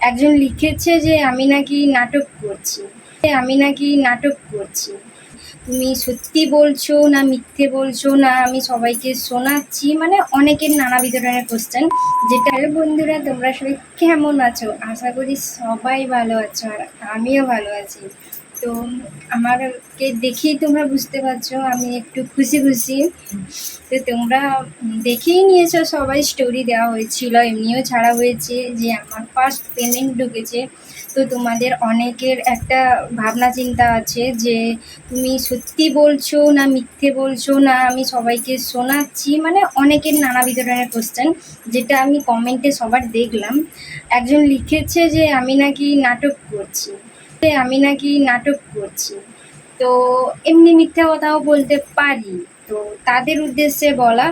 একজন লিখেছে যে, আমি নাকি নাটক করছি। আমি নাকি নাটক করছি। তুমি সত্যি বলছো না, মিথ্যে বলছো না, আমি সবাইকে শোনাচ্ছি। মানে অনেকের নানা ধরনের কোশ্চেন যেটা বন্ধুরা, তোমরা সবাই কেমন আছো? আশা করি সবাই ভালো আছো, আর আমিও ভালো আছি। তো আমারকে দেখেই তোমরা বুঝতে পারছ, আমি একটু খুশি খুশি। তো তোমরা দেখেই নিয়েছো, সবাই স্টোরি দেওয়া হয়েছিল, এমনিও ছাড়া হয়েছে যে আমার ফার্স্ট পেমেন্ট ঢুকেছে। তো তোমাদের অনেকের একটা ভাবনা চিন্তা আছে যে তুমি সত্যি বলছো না মিথ্যে বলছো না আমি সবাইকে শোনাচ্ছি? মানে অনেকের নানাবিধ ধরনের কোশ্চেন যেটা আমি কমেন্টে সবার দেখলাম। একজন লিখেছে যে আমি নাকি নাটক করছি। আমি নাকি নাটক করছি। তো এমনি মিথ্যা কথাও বলতে পারি। তো তাদের উদ্দেশ্যে বলা,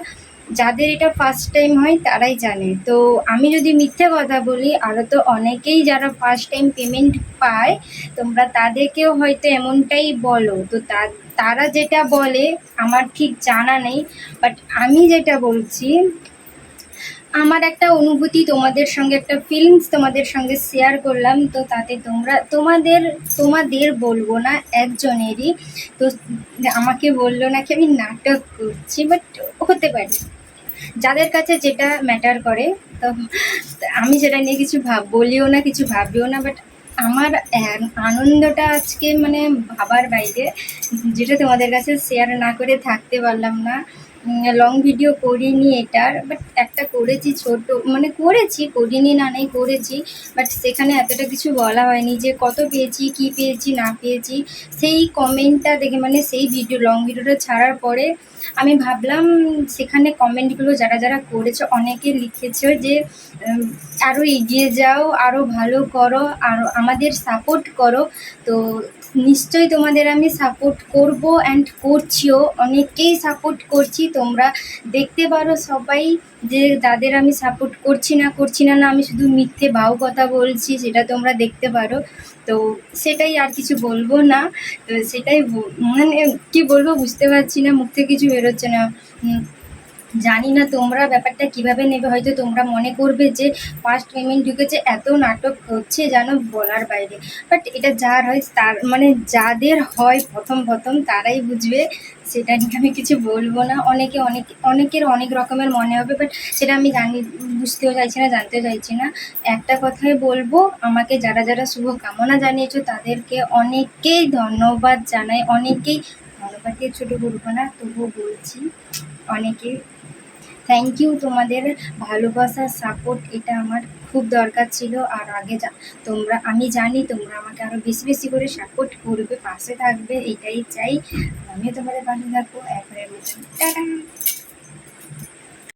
যাদের এটা ফার্স্ট টাইম হয় তারাই জানে। তো আমি যদি মিথ্যে কথা বলি আরও তো অনেকেই যারা ফার্স্ট টাইম পেমেন্ট পায়, তোমরা তাদেরকেও হয়তো এমনটাই বলো। তো তারা যেটা বলে, আমার ঠিক জানা নেই। বাট আমি যেটা বলছি আমার একটা অনুভূতি, তোমাদের সঙ্গে একটা ফিলিংস তোমাদের সঙ্গে শেয়ার করলাম। তো তাতে তোমরা, তোমাদের তোমাদের বলব না, একজনেরই। তো আমাকে বলল নাকি আমি নাটক করছি বাট হতে পারে। যাদের কাছে যেটা ম্যাটার করে, তো আমি সেটা নিয়ে কিছু ভাব, বলিও না, কিছু ভাবিও না বাট আমার আনন্দটা আজকে মানে ভাবার বাইরে। যেটা তোমাদের কাছে শেয়ার না করে থাকতে পারলাম না। লং ভিডিও করিনি এটার বাট একটা করেছি ছোট মানে করেছি, করিনি না নেই, করেছি বাট সেখানে এতটা কিছু বলা হয়নি যে কত পেয়েছি, কি পেয়েছি, না পেয়েছি, সেই কমেন্টটা দেখে মানে সেই ভিডিও লং ভিডিওটা ছাড়ার পরে আমি ভাবলাম সেখানে কমেন্টগুলো যারা যারা করেছে, অনেকে লিখেছে যে আরও এগিয়ে যাও আরও ভালো করো আরও আমাদের সাপোর্ট করো, তো নিশ্চয়ই তোমাদের আমি সাপোর্ট করব অ্যান্ড করছিও, অনেককেই সাপোর্ট করছি তোমরা দেখতে পারো সবাই যে তাদের আমি সাপোর্ট করছি না করছি না না, আমি শুধু মিথ্যে বাউ কথা বলছি, সেটা তোমরা দেখতে পারো। তো সেটাই আর কিছু বলব না। সেটাই মানে কি বলব বুঝতে পারছি না, মুখ থেকে কিছু বেরোচ্ছে না। জানি না তোমরা ব্যাপারটা কীভাবে নেবে। হয়তো তোমরা মনে করবে যে ফার্স্ট পেমেন্ট ঢুকেছে, এত নাটক হচ্ছে যেন বলার বাইরে। বাট এটা যার হয়, তার মানে যাদের হয় প্রথম প্রথম, তারাই বুঝবে। সেটা নিয়ে আমি কিছু বলব না। অনেকে অনেক, অনেকের অনেক রকমের মনে হবে বাট সেটা আমি জানি, বুঝতেও চাইছি না, জানতেও চাইছি না। একটা কথাই বলব, আমাকে যারা যারা শুভ কামনা জানিয়েছো, তাদেরকে অনেকেই ধন্যবাদ জানাই অনেকেই ধন্যবাদ ছোট করব না, তবুও বলছি অনেকে। থ্যাংক ইউ তোমাদের ভালোবাসার সাপোর্ট এটা আমার খুব দরকার ছিল আর আগে যা, তোমরা, আমি জানি তোমরা আমাকে আরও বেশি বেশি করে সাপোর্ট করবে, পাশে থাকবে, এটাই চাই। আমিও তোমাদের পাশে থাকব একবারের মতন। টাটা!